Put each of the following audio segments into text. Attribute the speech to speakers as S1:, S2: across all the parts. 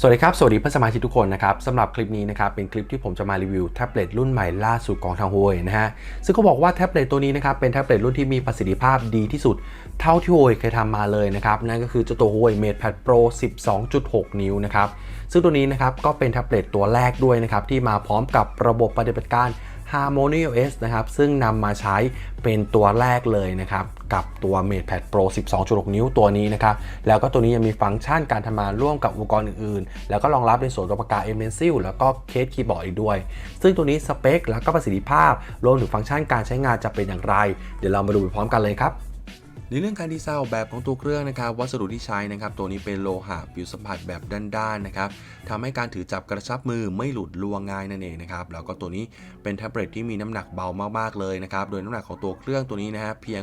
S1: สวัสดีครับ สวัสดีเพื่อนสมาชิกทุกคนนะครับสำหรับคลิปนี้นะครับเป็นคลิปที่ผมจะมารีวิวแท็บเล็ตรุ่นใหม่ล่าสุดของทาง Huawei นะฮะซึ่งเขาบอกว่าแท็บเล็ตตัวนี้นะครับเป็นแท็บเล็ตรุ่นที่มีประสิทธิภาพดีที่สุด เท่าที่ Huawei เคยทำมาเลยนะครับนั่นก็คือเจ้าตัว Huawei MatePad Pro 12.6 นิ้วนะครับซึ่งตัวนี้นะครับก็เป็นแท็บเล็ตตัวแรกด้วยนะครับที่มาพร้อมกับระบบปฏิบัติการ Harmony OS นะครับ ซึ่งนำมาใช้เป็นตัวแรกเลยนะครับ กับตัว MatePad Pro 12.6 นิ้วตัวนี้นะครับ แล้วก็ตัวนี้ยังมีฟังก์ชันการทำงานร่วมกับอุปกรณ์อื่นๆ แล้วก็รองรับในส่วนตัวปากกา M Pencil แล้วก็เคสคีย์บอร์ดอีกด้วย ซึ่งตัวนี้สเปคแล้วก็ประสิทธิภาพ รวมถึงฟังก์ชันการใช้งานจะเป็นอย่างไร เดี๋ยวเรามาดูไปพร้อมกันเลยครับ ในเรื่องการดีไซน์ออกแบบของตัวเครื่องนะครับ วัสดุที่ใช้นะครับ ตัวนี้เป็นโลหะผิวสัมผัสแบบด้านๆนะครับทำให้การถือจับกระชับมือไม่หลุดลวงง่ายนั่นเองนะครับ แล้วก็ตัวนี้เป็นแท็บเล็ตที่มีน้ำหนักเบามากๆเลยนะครับ โดยน้ำหนักของตัวเครื่องตัวนี้นะฮะเพียง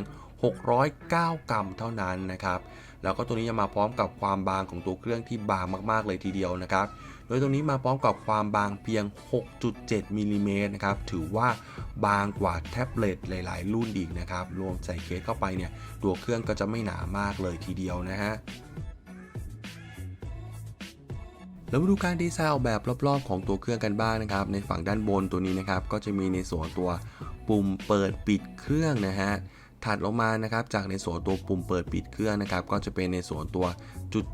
S1: 609 กรัมเท่านั้นนะครับ แล้วก็ตัวนี้ยังมาพร้อมกับความบางของตัวเครื่องที่บางมากๆเลยทีเดียวนะครับ ดยตรงนี้มาพร้อมกับความบางเพียง 6.7มิลลิเมตรนะครับ ถือว่าบางกว่าแท็บเล็ตหลาย ๆ รุ่นอีกนะครับ รวมใส่เคสเข้าไปเนี่ย ตัวเครื่องก็จะไม่หนามากเลยทีเดียวนะฮะแล้วมาดูการดีไซน์ออกแบบรอบๆของตัวเครื่องกันบ้างนะครับ ในฝั่งด้านบนตัวนี้นะครับ ก็จะมีในส่วนตัวปุ่มเปิดปิดเครื่องนะฮะ ถัดลงมานะครับจากในส่วนตัวปุ่มเปิดปิดเครื่องนะครับก็จะเป็นในส่วนตัว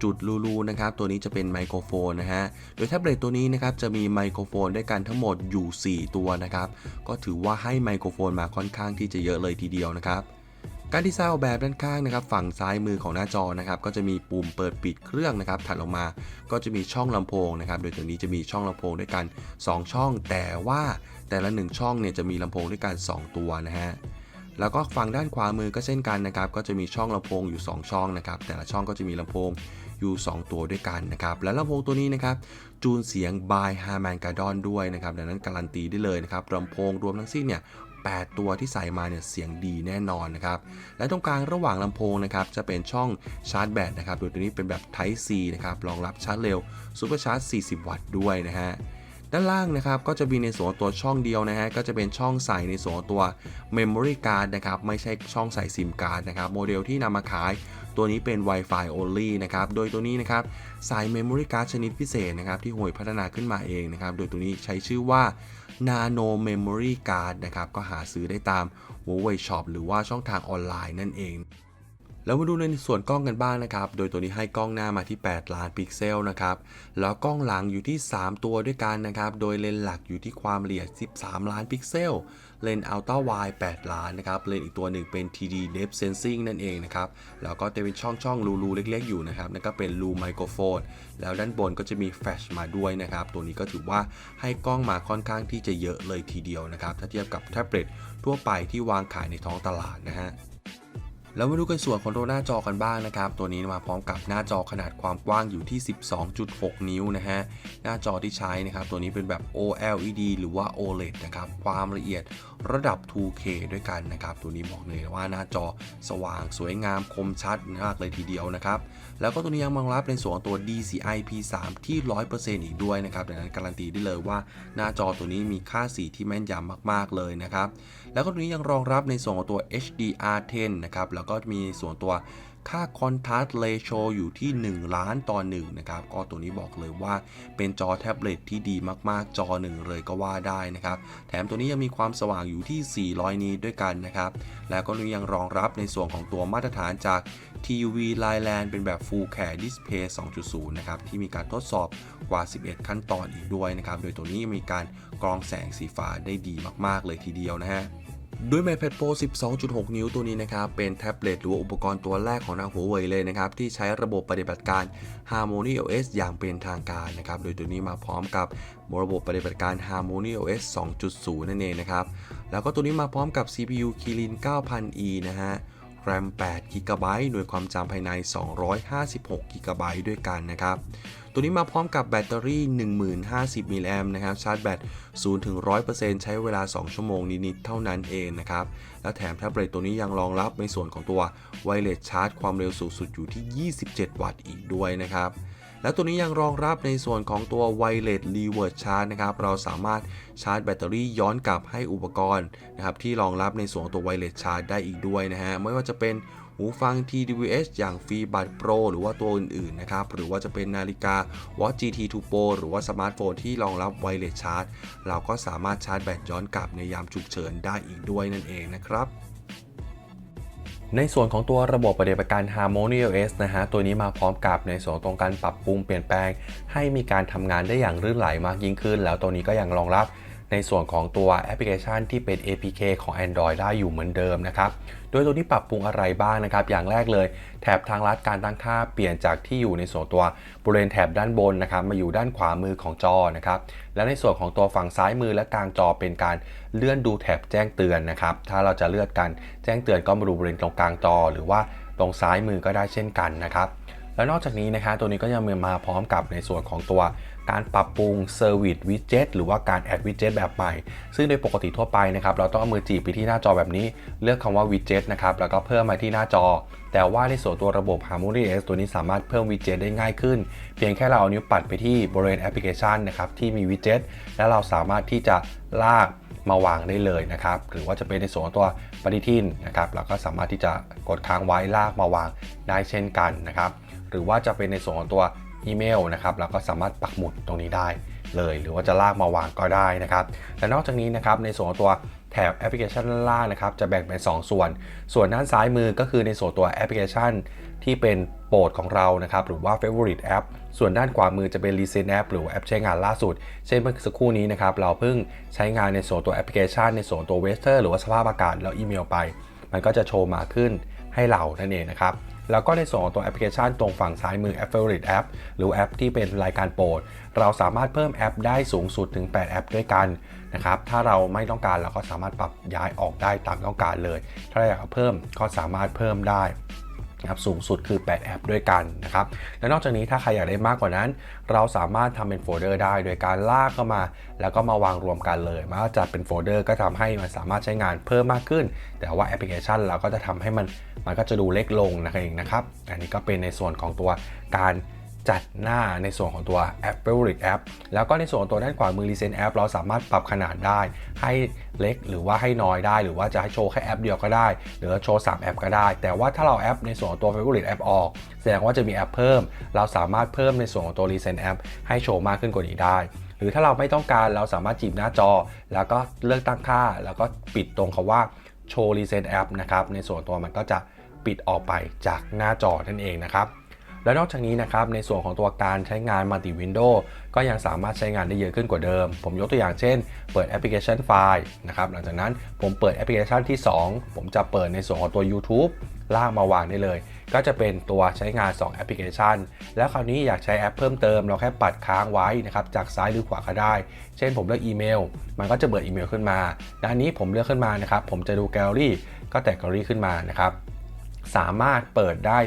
S1: จุดๆรูๆนะครับตัวนี้จะเป็นไมโครโฟนนะฮะโดยแท็บเล็ตตัวนี้นะครับจะมีไมโครโฟนด้วยกันทั้งหมดอยู่ 4 ตัวนะครับก็ถือว่าให้ไมโครโฟนมาค่อนข้างที่จะเยอะเลยทีเดียวนะครับการดีไซน์ออกแบบด้านข้างนะครับฝั่งซ้ายมือของหน้าจอนะครับก็จะมีปุ่มเปิดปิดเครื่องนะครับถัดลงมาก็จะมีช่องลำโพงนะครับโดยตัวนี้จะมีช่องลำโพงด้วยกัน 2 ช่อง แต่ว่าแต่ละ 1 ช่องเนี่ยจะมีลำโพงด้วยกัน 2 ตัวนะฮะ แล้วก็ฝั่งด้านขวามือก็เช่นกันนะครับ ก็จะมีช่องลำโพงอยู่ 2 ช่องนะครับ แต่ละช่องก็จะมีลำโพงอยู่ 2 ตัวด้วยกันนะครับ และลำโพงตัวนี้นะครับ จูนเสียง by Harman Kardon ด้วยนะครับ ดังนั้นการันตีได้เลยนะครับลำโพงรวมทั้งสิ้นเนี่ย8 ตัวที่ใส่มาเนี่ยเสียงดีแน่นอนนะครับ และตรงกลางระหว่างลำโพงนะครับจะเป็นช่องชาร์จแบตนะครับ โดยตัวนี้เป็นแบบ Type C นะครับ รองรับชาร์จเร็ว Super Charge 40 วัตต์ด้วยนะฮะ ด้านล่างนะครับก็จะมีในส่วนตัวช่องเดียวนะฮะก็จะเป็นช่องใส่ในส่วนตัว Memory Card นะครับไม่ใช่ช่องใส่ SIM card นะครับโมเดลที่นำมาขายตัวนี้เป็น Wi-Fi only นะครับโดยตัวนี้นะครับใส่ Memory Card ชนิดพิเศษนะครับที่ห่วยพัฒนาขึ้นมาเองนะครับโดยตัวนี้ใช้ชื่อว่า Nano Memory Card นะครับก็หาซื้อได้ตาม Huawei Shop หรือว่าช่องทางออนไลน์นั่นเอง แล้วมาดูในส่วนกล้องกันบ้างนะครับ โดยตัวนี้ให้กล้องหน้ามาที่ 8 ล้านพิกเซลนะครับ แล้วกล้องหลังอยู่ที่ 3 ตัวด้วยกันนะครับ โดยเลนส์หลักอยู่ที่ความละเอียด 13 ล้านพิกเซล เลนส์อัลตร้าไวด์8ล้านนะครับ เลนส์อีกตัวหนึ่งเป็น TD Depth Sensing นั่นเองนะครับ แล้วก็จะเป็นช่องช่องรูๆเล็ก ๆ อยู่นะครับ นั่นก็เป็นรูไมโครโฟน แล้วด้านบนก็จะมีแฟลชมาด้วยนะครับ ตัวนี้ก็ถือว่าให้กล้องมาค่อนข้างที่จะเยอะเลยทีเดียวนะครับ ถ้าเทียบกับแท็บเล็ตทั่วไปที่วางขายในท้องตลาดนะฮะ แล้วมาดูกันส่วนของตัวหน้าจอกันบ้างนะครับ ตัวนี้มาพร้อมกับหน้าจอขนาดความกว้างอยู่ที่ 12.6 นิ้วนะฮะ หน้าจอที่ใช้นะครับ ตัวนี้เป็นแบบ OLED หรือว่า OLED นะครับ ความละเอียดระดับ 2K ด้วยกันนะครับ ตัวนี้บอกเลยว่าหน้าจอสว่างสวยงามคมชัดมากเลยทีเดียวนะครับ แล้วก็ตัวนี้ยังรองรับในส่วนของตัว DCI P3 ที่ 100%อีกด้วยนะครับดังนั้นการันตีได้เลยว่าหน้าจอตัวนี้มีค่าสีที่แม่นยำมาก ๆ เลยนะครับ แล้วก็ตัวนี้ยังรองรับในส่วนของตัว HDR10 นะครับ แล้วก็มีส่วนตัว ค่า Contrast Ratio อยู่ที่ 1 ล้านต่อ1นะครับ ก็ตัวนี้บอกเลยว่าเป็นจอแท็บเล็ตที่ดีมากๆ จอหนึ่งเลยก็ว่าได้นะครับ แถมตัวนี้ยังมีความสว่างอยู่ที่ 400นิตด้วยกันนะครับ แล้วก็ยังรองรับในส่วนของตัวมาตรฐานจาก TV Line เป็นแบบ Full Care Display 2.0 นะครับ ที่มีการทดสอบกว่า 11 ขั้นตอนอีกด้วยนะครับ โดยตัวนี้มีการกรองแสงสีฟ้าได้ดีมากๆ เลยทีเดียวนะฮะ ด้วย MatePad Pro 12.6 นิ้วตัวนี้นะครับ เป็นแท็บเล็ตหรือว่าอุปกรณ์ตัวแรกของทางหัวเว่ยเลยนะครับ ที่ใช้ระบบปฏิบัติการ Harmony OS อย่างเป็นทางการนะครับ โดยตัวนี้มาพร้อมกับระบบปฏิบัติการ Harmony OS 2.0 นั่นเองนะครับ แล้วก็ตัวนี้มาพร้อมกับ CPU Kirin 9000E นะฮะ RAM 8 GB หน่วยความจำภายใน 256 GB ด้วยกันนะครับ ตัวนี้มาพร้อมกับแบตเตอรี่ 1050 มิลลิแอมนะครับ ชาร์จแบต0ถึง100%ใช้เวลา 2 ชั่วโมงนิดๆเท่านั้นเองนะครับ แล้วแถมแท็บเล็ตตัวนี้ยังรองรับในส่วนของตัวไวเลสชาร์จความเร็วสูงสุดอยู่ที่ 27 วัตต์อีกด้วยนะครับ แล้วตัวนี้ยังรองรับในส่วนของตัว Wireless Reverse Charge นะครับ เราสามารถชาร์จแบตเตอรี่ย้อนกลับให้อุปกรณ์นะครับที่รองรับในส่วนตัว Wireless Charge ได้อีกด้วยนะฮะ ไม่ว่าจะเป็นหูฟัง TWS อย่างฟีบัตโปรหรือว่าตัวอื่นๆนะครับ หรือว่าจะเป็นนาฬิกา Watch GT2 Pro หรือว่าสมาร์ทโฟนที่รองรับไวเลสชาร์จ เราก็สามารถชาร์จแบตย้อนกลับในยามฉุกเฉินได้อีกด้วยนั่นเองนะครับ ในส่วนของตัวระบบปฏิบัติการ Harmony OS นะฮะ ตัวนี้มาพร้อมกับในส่วนของการปรับปรุงเปลี่ยนแปลง ให้มีการทำงานได้อย่างลื่นไหลมากยิ่งขึ้น แล้วตัวนี้ก็ยังรองรับ ในส่วนของตัวแอปพลิเคชันที่เป็น APK ของ Android ได้อยู่เหมือนเดิมนะครับโดยตัวนี้ปรับปรุงอะไรบ้างนะครับ อย่างแรกเลย แถบทางลัดการตั้งค่าเปลี่ยนจากที่อยู่ในส่วนตัวบริเวณแถบด้านบนนะครับ มาอยู่ด้านขวามือของจอนะครับ และในส่วนของตัวฝั่งซ้ายมือและกลางจอเป็นการเลื่อนดูแถบแจ้งเตือนนะครับ ถ้าเราจะเลื่อนกันแจ้งเตือนก็มาดูบริเวณตรงกลางจอ หรือว่าตรงซ้ายมือก็ได้เช่นกันนะครับ แล้วนอกจากนี้นะครับตัวนี้ก็ยังมีมาพร้อมกับในส่วนของตัว การปรับปรุง Service Widget หรือว่าการ Add Widget แบบใหม่ ซึ่งโดยปกติทั่วไปนะครับเราต้องเอามือจีบไปที่หน้าจอแบบนี้ เลือกคำว่า Widget นะครับแล้วก็เพิ่มมาที่หน้าจอ แต่ว่าในส่วนตัวระบบ Harmony OS ตัวนี้สามารถเพิ่ม Widget ได้ง่ายขึ้น เพียงแค่เราเอานิ้วปัดไปที่บริเวณแอปพลิเคชันนะครับที่มี Widget แล้วเราสามารถที่จะลากมาวางได้เลยนะครับหรือว่าจะเป็นในส่วนของตัวปฏิทินนะครับเราก็สามารถที่จะกดค้างไว้ลากมาวางได้เช่นกันนะครับหรือว่าจะเป็นในส่วนของตัว อีเมลนะครับเราก็สามารถปักหมุดตรงนี้ได้เลย หรือว่าจะลากมาวางก็ได้นะครับและนอกจากนี้นะครับในส่วนของตัวแถบแอปพลิเคชันล่างนะครับจะแบ่งเป็น 2 ส่วน ส่วนด้านซ้ายมือก็คือในส่วนตัวแอปพลิเคชัน ที่เป็นโปรดของเรานะครับหรือว่า favorite app ส่วนด้านขวามือจะเป็น recent app หรือแอปใช้งานล่าสุด เช่นเมื่อสักครู่นี้นะครับเราเพิ่งใช้งานในส่วนตัวแอปพลิเคชัน ในส่วนตัว weather หรือว่าสภาพอากาศแล้วอีเมลไป มันก็จะโชว์มาขึ้นให้เรานั่นเองนะครับ แล้วก็ในส่วนของตัวแอปพลิเคชันตรงฝั่งซ้ายมือ App Favorite App หรือแอปที่เป็นรายการโปรด เราสามารถเพิ่มแอปได้สูงสุดถึง 8 แอปด้วยกันนะครับถ้าเราไม่ต้องการเราก็สามารถปรับย้ายออกได้ตามต้องการเลย ถ้าเราอยากเพิ่มก็สามารถเพิ่มได้ นะครับสูงสุดคือ 8 แอปด้วยกันนะครับ และนอกจากนี้ถ้าใครอยากได้มากกว่านั้น เราสามารถทำเป็นโฟลเดอร์ได้ โดยการลากเข้ามา แล้วก็มาวางรวมกันเลยมาจัดเป็นโฟลเดอร์ก็ทำให้มันสามารถใช้งานเพิ่มมากขึ้น แต่ว่าแอปพลิเคชันเราก็จะทำให้มันมันก็จะดูเล็กลงนั่นเองนะครับ อันนี้ก็เป็นในส่วนของตัวการ จัดหน้าในส่วนของตัว App Favorite App แล้วก็ในส่วนของตัวด้านขวามือ Recent App เราสามารถปรับขนาดได้ให้เล็กหรือว่าให้น้อยได้ หรือว่าจะให้โชว์แค่แอปเดียวก็ได้ หรือโชว์ 3 แอปก็ได้ แต่ว่าถ้าเราแอปในส่วนของตัว Favorite App ออก แสดงว่าจะมีแอปเพิ่ม เราสามารถเพิ่มในส่วนของตัว Recent App ให้โชว์มากขึ้นกว่านี้ได้ หรือถ้าเราไม่ต้องการเราสามารถจีบหน้าจอ แล้วก็เลือกตั้งค่า แล้วก็ปิดตรงคาว่าโชว์ Recent App นะครับในส่วนตัวมันก็จะปิดออกไปจากหน้าจอนั่นเองนะครับ และนอกจากนี้นะครับในส่วนของตัวการใช้งาน Multi Window ก็ยังสามารถใช้งานได้เยอะขึ้นกว่าเดิม ผมยกตัวอย่างเช่น เปิดแอปพลิเคชันไฟล์นะครับหลังจากนั้นผมเปิดแอปพลิเคชันที่ 2 ผมจะเปิดในส่วนของตัว YouTube ลากมาวางได้เลย ก็จะเป็นตัวใช้งาน 2 แอปพลิเคชัน แล้วคราวนี้อยากใช้แอปเพิ่มเติม เราแค่ปัดค้างไว้นะครับ จากซ้ายหรือขวาก็ได้ เช่นผมเลือกอีเมล มันก็จะเปิดอีเมลขึ้นมา ด้านนี้ผมเลือกขึ้นมานะครับ ผมจะดูแกลเลอรี่ ก็แตกแกลเลอรี่ขึ้นมานะครับ สามารถเปิดได้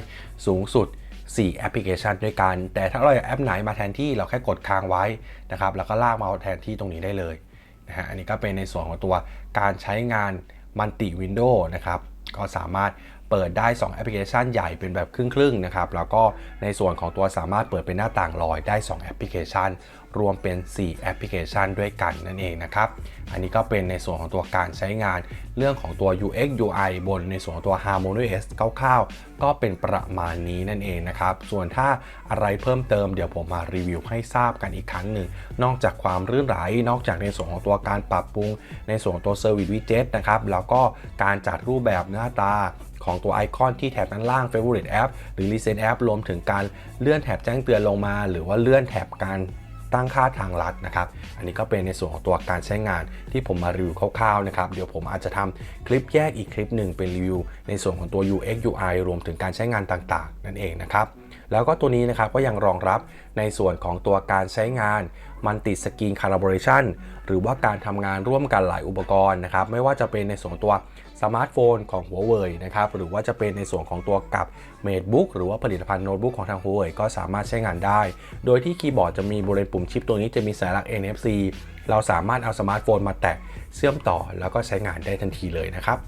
S1: สูงสุด 4 แอปพลิเคชันด้วยกัน แต่ถ้าเราอยากแอปไหนมาแทนที่เราแค่กดค้างไว้นะครับแล้วก็ลากมาแทนที่ตรงนี้ได้เลยนะฮะอันนี้ก็เป็นในส่วนของตัวการใช้งานมัลติวินโดว์นะครับก็สามารถเปิดได้ 2 แอปพลิเคชันใหญ่เป็นแบบครึ่งๆนะครับแล้วก็ในส่วนของตัวสามารถเปิดเป็นหน้าต่างลอยได้ 2 แอปพลิเคชัน รวมเป็น 4 แอปพลิเคชันด้วยกันนั่นเองนะครับ อันนี้ก็เป็นในส่วนของตัวการใช้งานเรื่องของตัว UX UI บนในส่วนของตัว Harmony OS คร่าวๆ ก็เป็นประมาณนี้นั่นเองนะครับ ส่วนถ้าอะไรเพิ่มเติมเดี๋ยวผมมารีวิวให้ทราบกันอีกครั้งหนึ่ง นอกจากความรื่นไหล นอกจากในส่วนของตัวการปรับปรุง ในส่วนของตัว Service Widget นะครับ แล้วก็การจัดรูปแบบหน้าตาของตัวไอคอนที่แถบด้านล่าง Favorite App หรือ Recent App รวมถึงการเลื่อนแถบแจ้งเตือนลงมา หรือว่าเลื่อนแถบการ ตั้งค่าทางลัดนะครับ อันนี้ก็เป็นในส่วนของตัวการใช้งานที่ผมมารีวิวคร่าวๆนะครับ เดี๋ยวผมอาจจะทำคลิปแยกอีกคลิปหนึ่งเป็นรีวิวในส่วนของตัว UX UI รวมถึงการใช้งานต่างๆ นั่นเองนะครับ แล้วก็ตัวนี้นะครับก็ยังรองรับในส่วนของตัวการใช้งาน Multi Screen Collaboration หรือว่าการทำงานร่วมกันหลายอุปกรณ์นะครับ ไม่ว่าจะเป็นในส่วนตัว สมาร์ทโฟนของ Huawei นะครับหรือว่าจะเป็นในส่วนของตัวกับ MateBook หรือว่าผลิตภัณฑ์โน้ตบุ๊กของทาง Huawei ก็สามารถใช้งานได้ โดยที่คีย์บอร์ดจะมีบริเวณปุ่มชิปตัวนี้จะมีสัญลักษณ์ NFC เราสามารถเอาสมาร์ทโฟนมาแตะเชื่อมต่อแล้วก็ใช้งานได้ทันทีเลยนะครับ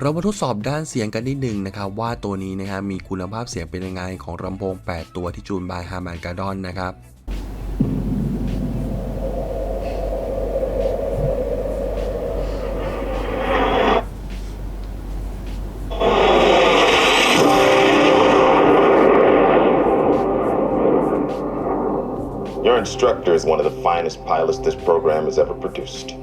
S1: เรามาทดสอบด้านเสียงกันนิดนึงนะครับว่าตัวนี้นะครับมีคุณภาพเสียงเป็นยังไงของลำโพง 8 ตัวที่จูนบาย Harman Kardon นะครับ
S2: Your instructor is one of the finest pilots this program has ever produced.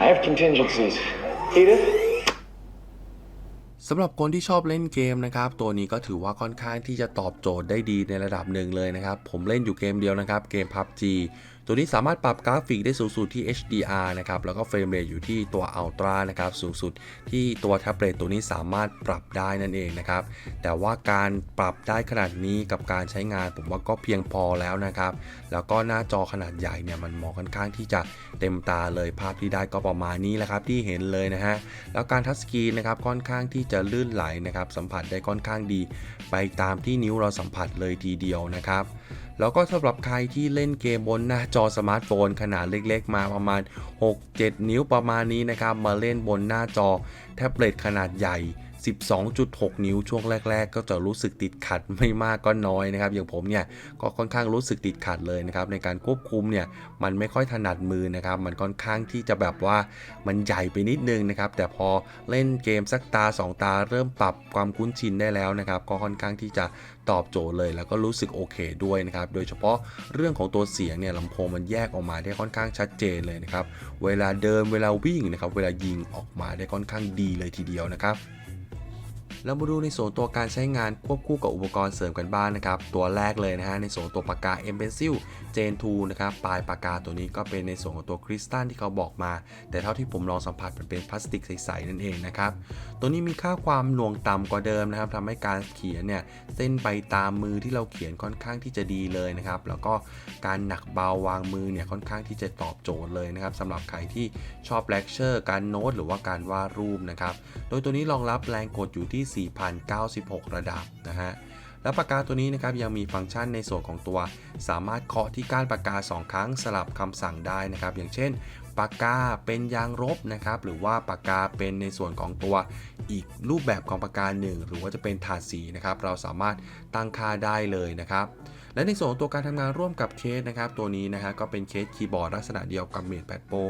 S3: I have contingencies. Edith?
S1: สำหรับคนที่ชอบเล่นเกมนะครับ ตัวนี้ก็ถือว่าค่อนข้างที่จะตอบโจทย์ได้ดีในระดับหนึ่งเลยนะครับ ผมเล่นอยู่เกมเดียวนะครับ เกม PUBG ตัวนี้สามารถปรับกราฟิกได้สูงสุดที่ HDR นะครับแล้วก็เฟรมเรทอยู่ที่ตัว Ultra นะครับสูงสุดที่ตัวแท็บเล็ตตัวนี้สามารถปรับได้นั่นเองนะครับแต่ว่าการปรับได้ขนาดนี้กับการใช้งานผมว่าก็เพียงพอแล้วนะครับแล้วก็หน้าจอขนาดใหญ่เนี่ยมันเหมาะค่อนข้างที่จะเต็มตาเลยภาพที่ได้ก็ประมาณนี้แหละครับที่เห็นเลยนะฮะแล้วการทัชสกรีนนะครับค่อนข้างที่จะลื่นไหลนะครับสัมผัสได้ค่อนข้างดี ไปตามที่นิ้วเราสัมผัสเลยทีเดียวนะครับ แล้วก็สำหรับใครที่เล่นเกมบนหน้าจอสมาร์ทโฟน ขนาดเล็กๆ มาประมาณ 6-7 นิ้วประมาณนี้นะครับ มาเล่นบนหน้าจอแท็บเล็ตขนาดใหญ่ 12.6 นิ้วช่วงแรก ๆ ก็จะรู้สึกติดขัดไม่มากก็น้อยนะครับ อย่างผมเนี่ยก็ค่อนข้างรู้สึกติดขัดเลยนะครับ ในการควบคุมเนี่ยมันไม่ค่อยถนัดมือนะครับ มันค่อนข้างที่จะแบบว่ามันใหญ่ไปนิดนึงนะครับ แต่พอเล่นเกมสักตา 2 ตา เริ่มปรับความคุ้นชินได้แล้วนะครับ ก็ค่อนข้างที่จะตอบโจทย์เลย แล้วก็รู้สึกโอเคด้วยนะครับ โดยเฉพาะเรื่องของตัวเสียงเนี่ยลำโพงมันแยกออกมาได้ค่อนข้างชัดเจนเลยนะครับ เวลาเดินเวลาวิ่งนะครับ เวลายิงออกมาได้ค่อนข้างดีเลยทีเดียวนะครับ เรามาดูในส่วนตัวการใช้งานควบคู่กับอุปกรณ์เสริมกันบ้างนนะครับ ตัวแรกเลยนะฮะในส่วนตัวปากกา M Pencil Gen 2นะครับปลายปากกาตัวนี้ก็เป็นในส่วนของตัวคริสตัลที่เขาบอกมา แต่เท่าที่ผมลองสัมผัสมันเป็นพลาสติกใสๆนั่นเองนะครับตัวนี้มีค่าความหน่วงต่ำกว่าเดิมนะครับทำให้การเขียนเนี่ยเส้นไปตามมือที่เราเขียนค่อนข้างที่จะดีเลยนะครับแล้วก็การหนักเบาวางมือเนี่ยค่อนข้างที่จะตอบโจทย์เลยนะครับสำหรับใครที่ชอบเลคเชอร์การโน้ตหรือว่าการวาดรูปนะครับโดยตัวนี้รองรับแรงกดอยู่ที่4,096 ระดับนะฮะแล้วปากกาตัวนี้นะครับยังมีฟังก์ชันในส่วนของตัว สามารถเคาะที่ก้านปากกา 2 ครั้งสลับคำสั่งได้นะครับ อย่างเช่น ปากกาเป็นยางลบนะครับหรือว่าปากกาเป็นในส่วนของตัวอีกรูปแบบของปากกาหนึ่งหรือว่าจะเป็นถาดสีนะครับ เราสามารถตั้งค่าได้เลยนะครับ และในส่วนของตัวการทำงานร่วมกับเคสนะครับ ตัวนี้นะฮะก็เป็นเคสคีย์บอร์ดลักษณะเดียวกับ MatePad Pro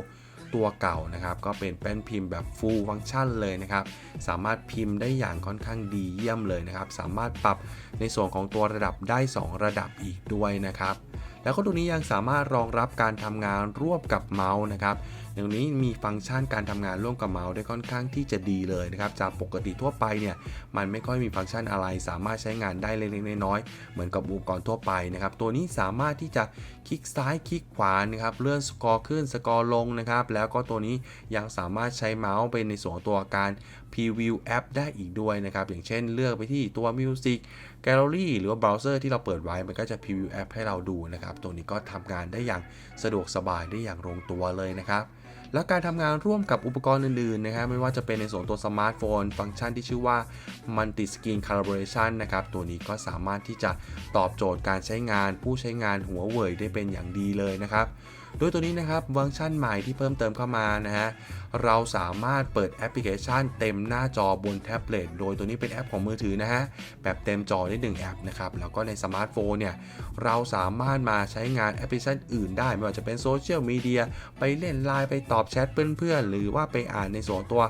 S1: ตัวเก่านะครับ ก็เป็นแป้นพิมพ์แบบฟูลฟังก์ชันเลยนะครับ สามารถพิมพ์ได้อย่างค่อนข้างดีเยี่ยมเลยนะครับ สามารถปรับในส่วนของตัวระดับได้ 2 ระดับอีกด้วยนะครับ แล้วก็ตัวนี้ยังสามารถรองรับการทำงานร่วมกับเมาส์นะครับอย่างนี้มีฟังก์ชันการทำงานร่วมกับเมาส์ได้ค่อนข้างที่จะดีเลยนะครับจากปกติทั่วไปเนี่ยมันไม่ค่อยมีฟังก์ชันอะไร สามารถใช้งานได้เล็กๆน้อยๆเหมือนกับอุปกรณ์ทั่วไปนะครับตัวนี้สามารถที่จะคลิกซ้ายคลิกขวานะครับเลื่อนสกอร์ขึ้นสกอร์ลงนะครับแล้วก็ตัวนี้ยังสามารถใช้เมาส์เป็นในส่วนตัวการพรีวิวแอปได้อีกด้วยนะครับอย่างเช่นเลือกไปที่ตัวมิวสิก Music Gallery หรือว่าเบราว์เซอร์ที่เราเปิดไว้มันก็จะพรีวิวแอปให้เราดูนะครับ ตัวนี้ก็ทำงานได้อย่างสะดวกสบายได้อย่างลงตัวเลยนะครับ แล้วการทำงานร่วมกับอุปกรณ์อื่นๆนะครับไม่ว่าจะเป็นในส่วนตัวสมาร์ทโฟน ฟังก์ชันที่ชื่อว่า Multi Screen Calibration นะครับ ตัวนี้ก็สามารถที่จะตอบโจทย์การใช้งาน ผู้ใช้งานหัวเว่ยได้เป็นอย่างดีเลยนะครับโดยตัวนี้นะครับฟังก์ชันใหม่ที่เพิ่มเติมเข้ามานะฮะเราสามารถเปิดแอปพลิเคชัน เต็มหน้าจอบนแท็บเล็ตโดยตัวนี้เป็นแอปของมือถือนะฮะแบบเต็มจอได้ 1 แอปนะครับแล้วก็ในสมาร์ทโฟนเนี่ยเราสามารถมาใช้งานแอปพลิเคชันอื่นได้ไม่ว่าจะเป็นโซเชียลมีเดียไปเล่นไลน์ไปตอบแชทเพื่อนๆ หรือว่าไปอ่านในส่วนตัว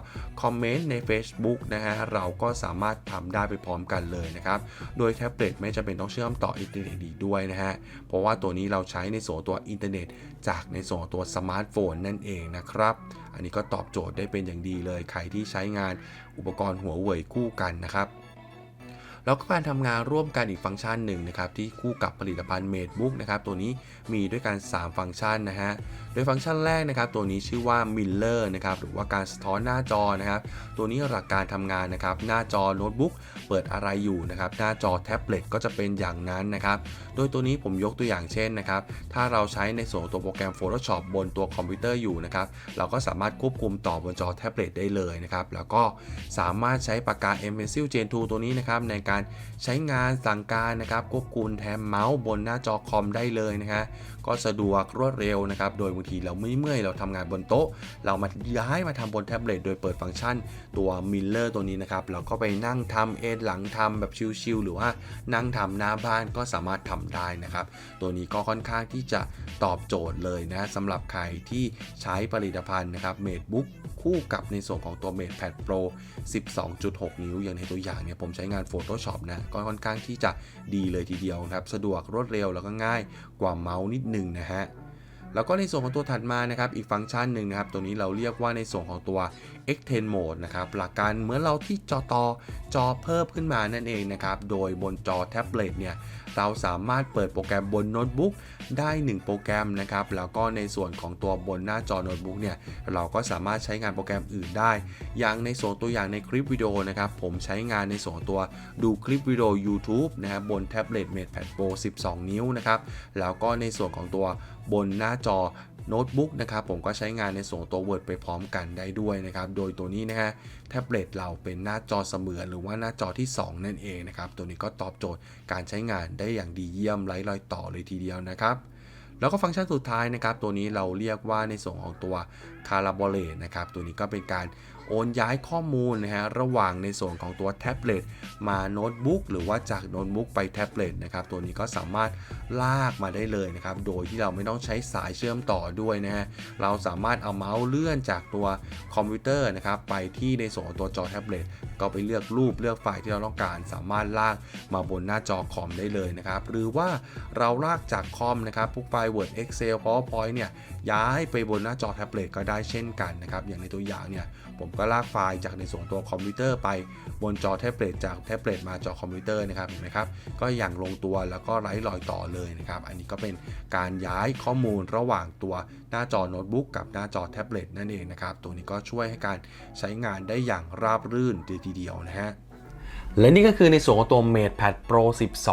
S1: คอมเมนต์ใน Facebook นะฮะเราก็สามารถทำได้ไปพร้อมกันเลยนะครับโดยแท็บเล็ตไม่จำเป็นต้องเชื่อมต่ออินเทอร์เน็ตอีด้วยนะฮะเพราะว่าตัวนี้เราใช้ในส่วนตัวอินเทอร์เน็ต จากในส่วนตัวสมาร์ทโฟนนั่นเองนะครับ อันนี้ก็ตอบโจทย์ได้เป็นอย่างดีเลย ใครที่ใช้งานอุปกรณ์หัวเว่ยคู่กันนะครับแล้วก็การทำงานร่วมกันอีกฟังก์ชันหนึ่งนะครับที่คู่กับผลิตภัณฑ์ MateBook นะครับตัวนี้มีด้วยกัน 3 ฟังก์ชันนะฮะโดยฟังก์ชันแรกนะครับตัวนี้ชื่อว่า Miller นะครับหรือว่าการสะท้อนหน้าจอนะครับตัวนี้หลักการทำงานนะครับหน้าจอโน้ตบุ๊กเปิดอะไรอยู่นะครับหน้าจอแท็บเล็ตก็จะเป็นอย่างนั้นนะครับ โดยตัวนี้ผมยกตัวอย่างเช่นนะครับ ถ้าเราใช้ในส่วนตัวโปรแกรม Photoshop บนตัวคอมพิวเตอร์อยู่นะครับ เราก็สามารถควบคุมต่อบนจอแท็บเล็ตได้เลยนะครับ แล้วก็สามารถใช้ปากกา M Pencil Gen 2 ตัวนี้นะครับในการใช้งานสั่งการนะครับควบคุมแทนเมาส์บนหน้าจอคอมได้เลยนะฮะก็สะดวกรวดเร็วนะครับ โดยบางทีเราไม่เมื่อยเราทำงานบนโต๊ะ เรามาย้ายมาทำบนแท็บเล็ตโดยเปิดฟังก์ชันตัวมิลเลอร์ตัวนี้นะครับ เราก็ไปนั่งทำเอนหลังทำแบบชิลๆหรือว่านั่งทำหน้าบ้านก็สามารถทำได้นะครับ ตัวนี้ก็ค่อนข้างที่จะตอบโจทย์เลยนะสำหรับใครที่ใช้ผลิตภัณฑ์นะครับ MateBook คู่กับในส่วนของตัว MatePad Pro 12.6 นิ้ว อย่างในตัวอย่างเนี่ยผมใช้งาน Photoshop นะ ก็ค่อนข้างที่จะดีเลยทีเดียวครับ สะดวกรวดเร็วแล้วก็ง่ายกว่าเมาส์นิดนึงนะฮะแล้วก็ในส่วนของตัวถัดมานะครับ อีกฟังก์ชันหนึ่งนะครับ ตัวนี้เราเรียกว่าในส่วนของตัว Extend Mode นะครับ หลักการเหมือนเราที่จอตอจอเพิ่มขึ้นมานั่นเองนะครับ โดยบนจอแท็บเล็ตเนี่ยเราสามารถเปิดโปรแกรมบนโน้ตบุ๊กได้ 1 โปรแกรมนะครับ แล้วก็ในส่วนของตัวบนหน้าจอโน้ตบุ๊กเนี่ย เราก็สามารถใช้งานโปรแกรมอื่นได้ อย่างในส่วนตัวอย่างในคลิปวิดีโอนะครับ ผมใช้งานในส่วนตัวดูคลิปวิดีโอ YouTube นะครับบนแท็บเล็ต MatePad Pro 12 นิ้วนะครับ แล้วก็ในส่วนของตัวบนหน้าจอ โน้ตบุ๊กนะครับผมก็ใช้งานในส่วนของตัว Word ไปพร้อมกันได้ด้วยนะครับ โดยตัวนี้นะฮะแท็บเล็ตเราเป็นหน้าจอเสมือนหรือว่าหน้าจอที่ 2 นั่นเองนะครับ ตัวนี้ก็ตอบโจทย์การใช้งานได้อย่างดีเยี่ยมไร้รอยต่อเลยทีเดียวนะครับแล้วก็ฟังก์ชันสุดท้ายนะครับ ตัวนี้เราเรียกว่าในส่วนของตัวคาราบอเลตนะครับ ตัวนี้ก็เป็นการ โอนย้ายข้อมูลนะฮะระหว่างในส่วนของตัวแท็บเล็ตมาโน้ตบุ๊กหรือว่าจากโน้ตบุ๊กไปแท็บเล็ตนะครับตัวนี้ก็สามารถลากมาได้เลยนะครับโดยที่เราไม่ต้องใช้สายเชื่อมต่อด้วยนะฮะเราสามารถเอาเมาส์เลื่อนจากตัวคอมพิวเตอร์นะครับไปที่ในส่วนของตัวจอแท็บเล็ต ก็ไปเลือกรูปเลือกไฟล์ที่เราต้องการ สามารถลากมาบนหน้าจอคอมได้เลยนะครับ หรือว่าเราลากจากคอมนะครับพวกไฟล์ Word Excel PowerPoint เนี่ยย้ายไปบนหน้าจอแท็บเล็ตก็ได้เช่นกันนะครับ อย่างในตัวอย่างเนี่ยผมก็ลากไฟล์จากในส่วนตัวคอมพิวเตอร์ไปบนจอแท็บเล็ตจากแท็บเล็ตมาจอคอมพิวเตอร์นะครับเห็นไหมครับก็อย่างลงตัวแล้วก็ไร้รอยต่อเลยนะครับ อันนี้ก็เป็นการย้ายข้อมูลระหว่างตัวหน้าจอโน้ตบุ๊กกับหน้าจอแท็บเล็ตนั่นเองนะครับ ตัวนี้ก็ช่วยให้การใช้งานได้อย่างราบรื่นทีเดียวนะฮะและนี่ก็คือในส่วนของตัว MatePad Pro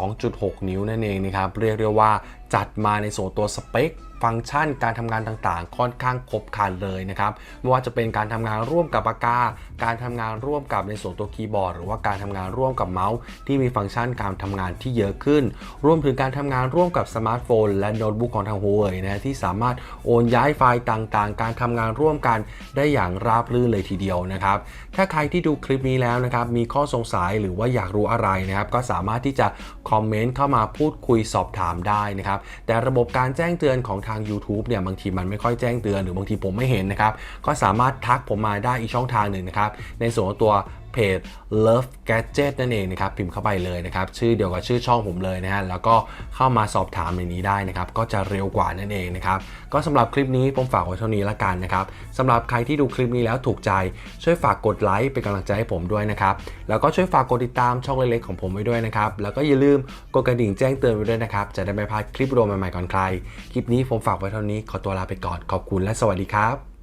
S1: 12.6 นิ้วนั่นเองนะครับ เรียกเรียกว่าจัดมาในส่วนตัวสเปค ฟังก์ชันการทำงานต่างๆ ค่อนข้างครบครันเลยนะครับไม่ว่าจะเป็นการทำงานร่วมกับปากกา การทำงานร่วมกับในส่วนตัวคีย์บอร์ดหรือว่าการทำงานร่วมกับเมาส์ที่มีฟังก์ชันการทำงานที่เยอะขึ้น รวมถึงการทำงานร่วมกับสมาร์ทโฟน และโน้ตบุ๊กของทาง Huawei นะที่สามารถโอนย้ายไฟล์ต่างๆ การทำงานร่วมกันได้อย่างราบรื่นเลยทีเดียวนะครับ ถ้าใครที่ดูคลิปนี้แล้วนะครับมีข้อสงสัยหรือว่าอยากรู้อะไรนะครับก็สามารถที่จะคอมเมนต์เข้ามาพูดคุยสอบถามได้นะครับแต่ระบบการแจ้งเตือนของทาง YouTube เนี่ยบางทีมันไม่ค่อยแจ้งเตือนหรือบางทีผมไม่เห็นนะครับก็สามารถทักผมมาได้อีกช่องทางหนึ่งนะครับในส่วนตัว เพจ Love Gadget นั่นเองนะครับพิมพ์เข้าไปเลยนะครับชื่อเดียวกับชื่อช่องผมเลยนะฮะแล้วก็เข้ามาสอบถามในนี้ได้นะครับก็จะเร็วกว่านั่นเองนะครับก็สำหรับคลิปนี้ผมฝากไว้เท่านี้ละกันนะครับสำหรับใครที่ดูคลิปนี้แล้วถูกใจช่วยฝากกดไลค์เป็นกำลังใจให้ผมด้วยนะครับแล้วก็ช่วยฝากกดติดตามช่องเล็กๆของผมไว้ด้วยนะครับแล้วก็อย่าลืมกดกระดิ่งแจ้งเตือนไว้ด้วยนะครับจะได้ไม่พลาดคลิปวิดีโอใหม่ๆก่อนใครคลิปนี้ผมฝากไว้เท่านี้ขอตัวลาไปก่อนขอบคุณและสวัสดีครับ